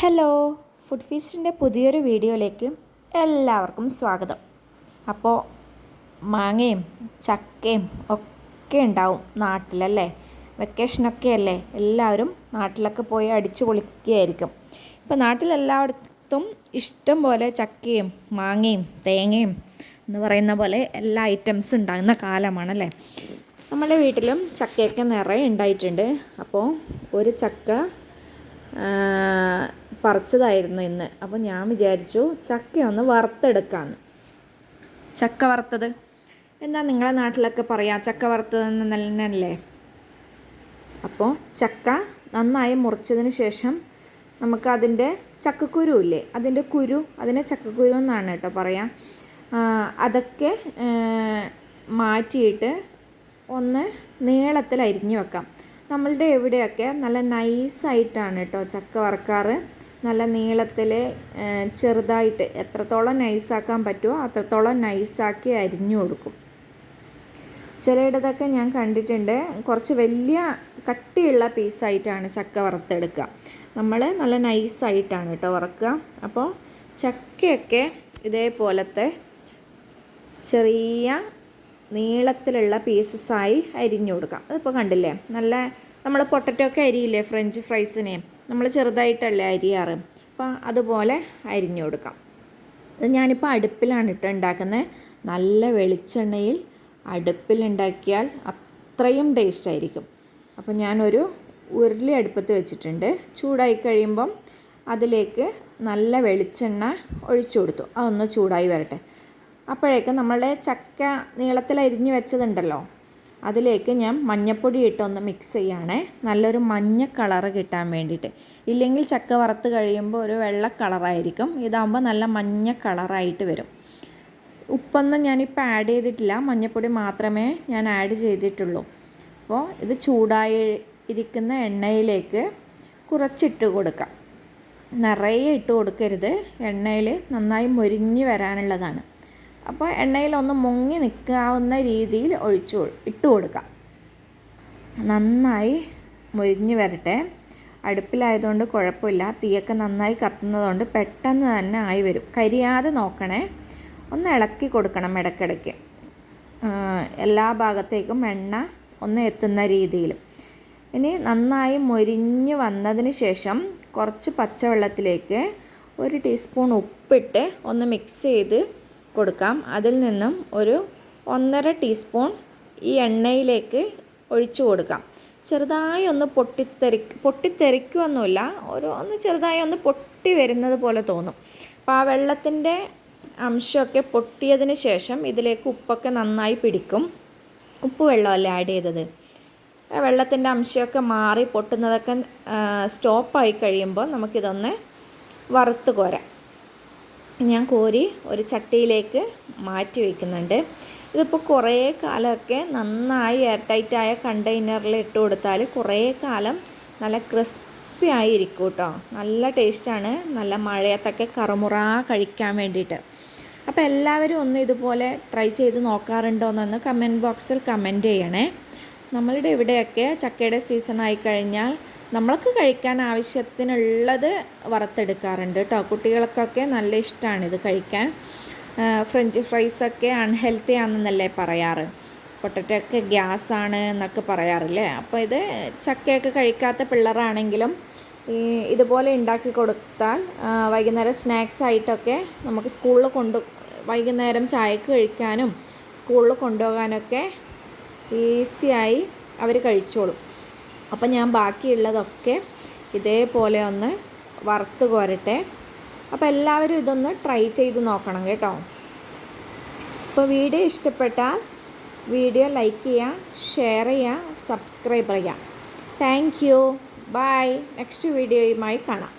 Hello food ഫീസ്റ്റിന്റെ പുതിയൊരു വീഡിയോയിലേക്ക് എല്ലാവർക്കും സ്വാഗതം. അപ്പോൾ മാങ്ങയും ചക്കയും ഒക്കെ ഉണ്ടാവും നാട്ടിലല്ലേ? വെക്കേഷനൊക്കെ അല്ലേ എല്ലാവരും നാട്ടിലൊക്കെ പോയി അടിച്ചു പൊളിക്കുകയായിരിക്കും. ഇപ്പോൾ നാട്ടിലെല്ലായിടത്തും ഇഷ്ടം പോലെ ചക്കയും മാങ്ങയും തേങ്ങയും എന്ന് പറയുന്ന പോലെ എല്ലാ ഐറ്റംസ് ഉണ്ടാകുന്ന കാലമാണല്ലേ? നമ്മുടെ വീട്ടിലും ചക്കയൊക്കെ നിറയെ ഉണ്ടായിട്ടുണ്ട്. അപ്പോൾ ഒരു ചക്ക പറിച്ചതായിരുന്നു ഇന്ന്. അപ്പോൾ ഞാൻ വിചാരിച്ചു ചക്ക ഒന്ന് വറുത്തെടുക്കാമെന്ന് ചക്ക വറുത്തത്? എന്താ നിങ്ങളെ നാട്ടിലൊക്കെ പറയാ ചക്ക വറുത്തതെന്ന് നല്ലല്ലേ അപ്പോൾ ചക്ക നന്നായി മുറിച്ചതിന് ശേഷം നമുക്ക് അതിന്റെ ചക്കക്കുരു ഇല്ലേ അതിന്റെ കുരു അതിനെ ചക്കക്കുരു എന്നാണ് കേട്ടോ പറയാം. അതൊക്കെ മാറ്റിയിട്ട് ഒന്ന് നീളത്തിൽ അരിഞ്ഞു വെക്കാം. നമ്മളുടെ എവിടെയൊക്കെ നല്ല നൈസായിട്ടാണ് കേട്ടോ ചക്ക വറക്കാറ്. നല്ല നീളത്തിൽ ചെറുതായിട്ട് എത്രത്തോളം നൈസാക്കാൻ പറ്റുമോ അത്രത്തോളം നൈസാക്കി അരിഞ്ഞു കൊടുക്കും. ചിലയിടത്തൊക്കെ ഞാൻ കണ്ടിട്ടുണ്ട് കുറച്ച് വലിയ കട്ടിയുള്ള പീസായിട്ടാണ് ചക്ക വറുത്തെടുക്കുക. നമ്മൾ നല്ല നൈസായിട്ടാണ് കേട്ടോ വറക്കുക. അപ്പോൾ ചക്കയൊക്കെ ഇതേപോലത്തെ ചെറിയ നീളത്തിലുള്ള പീസസായി അരിഞ്ഞു കൊടുക്കാം. അതിപ്പോൾ കണ്ടില്ലേ? നല്ല നമ്മൾ പൊട്ടറ്റോ ഒക്കെ അരിയില്ലേ ഫ്രഞ്ച് ഫ്രൈസിനെ? നമ്മൾ ചെറുതായിട്ടല്ലേ അരിയാറ്. അപ്പോൾ അതുപോലെ അരിഞ്ഞു കൊടുക്കാം. അത് ഞാനിപ്പോൾ അടുപ്പിലാണ് ഇട്ട് ഉണ്ടാക്കുന്നത്. നല്ല വെളിച്ചെണ്ണയിൽ അടുപ്പിലുണ്ടാക്കിയാൽ അത്രയും ടേസ്റ്റ് ആയിരിക്കും. അപ്പോൾ ഞാനൊരു ഉരുളി അടുപ്പത്ത് വെച്ചിട്ടുണ്ട്. ചൂടായി കഴിയുമ്പം അതിലേക്ക് നല്ല വെളിച്ചെണ്ണ ഒഴിച്ചു കൊടുത്തു. അതൊന്ന് ചൂടായി വരട്ടെ. അപ്പോഴേക്കും നമ്മളുടെ ചക്ക നീളത്തിൽ അരിഞ്ഞ് വെച്ചതുണ്ടല്ലോ. അതിലേക്ക് ഞാൻ മഞ്ഞപ്പൊടി ഇട്ടൊന്ന് മിക്സ് ചെയ്യുകയാണേ നല്ലൊരു മഞ്ഞ കളറ് കിട്ടാൻ വേണ്ടിയിട്ട്. ഇല്ലെങ്കിൽ ചക്ക വറുത്ത് കഴിയുമ്പോൾ ഒരു വെള്ള കളറായിരിക്കും ഇതാകുമ്പോൾ നല്ല മഞ്ഞ കളറായിട്ട് വരും. ഉപ്പൊന്നും ഞാനിപ്പോൾ ആഡ് ചെയ്തിട്ടില്ല. മഞ്ഞപ്പൊടി മാത്രമേ ഞാൻ ആഡ് ചെയ്തിട്ടുള്ളൂ. അപ്പോൾ ഇത് ചൂടായി ഇരിക്കുന്ന എണ്ണയിലേക്ക് കുറച്ചിട്ട് കൊടുക്കാം. നിറയെ ഇട്ട് കൊടുക്കരുത്. എണ്ണയിൽ നന്നായി മൊരിഞ്ഞ് വരാനുള്ളതാണ്. അപ്പോൾ എണ്ണയിൽ ഒന്ന് മുങ്ങി നിൽക്കാവുന്ന രീതിയിൽ ഒഴിച്ചു ഇട്ട് കൊടുക്കാം. നന്നായി മുരിഞ്ഞ് വരട്ടെ. അടുപ്പിലായതുകൊണ്ട് കുഴപ്പമില്ല. തീയൊക്കെ നന്നായി കത്തുന്നതുകൊണ്ട് പെട്ടെന്ന് തന്നെ ആയി വരും. കരിയാതെ നോക്കണേ. ഒന്ന് ഇളക്കി കൊടുക്കണം ഇടയ്ക്കിടയ്ക്ക്. എല്ലാ ഭാഗത്തേക്കും എണ്ണ ഒന്ന് എത്തുന്ന രീതിയിൽ. ഇനി നന്നായി മൊരിഞ്ഞ് വന്നതിന് ശേഷം കുറച്ച് പച്ചവെള്ളത്തിലേക്ക് ഒരു ടീസ്പൂൺ ഉപ്പിട്ട് ഒന്ന് മിക്സ് ചെയ്ത് കൊടുക്കാം. അതിൽ നിന്നും ഒരു ഒന്നര ടീസ്പൂൺ ഈ എണ്ണയിലേക്ക് ഒഴിച്ചു കൊടുക്കാം. ചെറുതായി ഒന്ന് പൊട്ടിത്തെറി പൊട്ടിത്തെറിക്കുമൊന്നുമില്ല ഒരു ഒന്ന് ചെറുതായി ഒന്ന് പൊട്ടി വരുന്നത് പോലെ തോന്നും. അപ്പോൾ ആ വെള്ളത്തിന്റെ അംശമൊക്കെ പൊട്ടിയതിന് ശേഷം ഇതിലേക്ക് ഉപ്പൊക്കെ നന്നായി പിടിക്കും. ഉപ്പ് വെള്ളമല്ലേ ആഡ് ചെയ്തത്? വെള്ളത്തിന്റെ അംശമൊക്കെ മാറി പൊട്ടുന്നതൊക്കെ സ്റ്റോപ്പായി കഴിയുമ്പോൾ നമുക്കിതൊന്ന് വറുത്ത് കോരാം. ഞാൻ കോരി ഒരു ചട്ടിയിലേക്ക് മാറ്റി വയ്ക്കുന്നുണ്ട് ഇതിപ്പോൾ കുറേ കാലമൊക്കെ നന്നായി എയർ ടൈറ്റായ കണ്ടെയ്നറിൽ ഇട്ട് കൊടുത്താൽ കുറേ കാലം നല്ല ക്രിസ്പി ആയിരിക്കും കേട്ടോ. നല്ല ടേസ്റ്റാണ്. നല്ല മഴയത്തൊക്കെ കറുമുറ കഴിക്കാൻ വേണ്ടിയിട്ട്. അപ്പോൾ എല്ലാവരും ഒന്ന് ഇതുപോലെ ട്രൈ ചെയ്ത് നോക്കാറുണ്ടോയെന്നൊന്ന് കമന്റ് ബോക്സിൽ കമന്റ് ചെയ്യണേ. നമ്മളുടെ ഇവിടെയൊക്കെ ചക്കയുടെ സീസൺ ആയി കഴിഞ്ഞാൽ നമ്മൾക്ക് കഴിക്കാൻ ആവശ്യത്തിനുള്ളത് വറുത്തെടുക്കാറുണ്ട് കേട്ടോ. കുട്ടികൾക്കൊക്കെ നല്ല ഇഷ്ടമാണ് ഇത് കഴിക്കാൻ. ഫ്രഞ്ച് ഫ്രൈസൊക്കെ അൺഹെൽത്തി ആണെന്നല്ലേ പറയാറ്. പൊട്ടറ്റോ ഒക്കെ ഗ്യാസാണ് എന്നൊക്കെ പറയാറില്ലേ? അപ്പോൾ ഇത് ചക്കയൊക്കെ കഴിക്കാത്ത പിള്ളേരാണെങ്കിലും ഈ ഇതുപോലെ ഉണ്ടാക്കി കൊടുത്താൽ വൈകുന്നേരം സ്നാക്സ് ആയിട്ടൊക്കെ നമുക്ക് സ്കൂളിൽ കൊണ്ട് വൈകുന്നേരം ചായക്ക് കഴിക്കാനും സ്കൂളിൽ കൊണ്ടുപോകാനൊക്കെ ഈസിയായി അവർ കഴിച്ചോളും. അപ്പം ഞാൻ ബാക്കിയുള്ളതൊക്കെ ഇതേപോലെ ഒന്ന് വറുത്ത് കോരട്ടെ. അപ്പോൾ എല്ലാവരും ഇതൊന്ന് ട്രൈ ചെയ്ത് നോക്കണം കേട്ടോ. അപ്പോൾ വീഡിയോ ഇഷ്ടപ്പെട്ടാൽ വീഡിയോ ലൈക്ക് ചെയ്യുക ഷെയർ ചെയ്യുക സബ്സ്ക്രൈബ് ചെയ്യുക താങ്ക് യു ബൈ നെക്സ്റ്റ് വീഡിയോയുമായി കാണാം.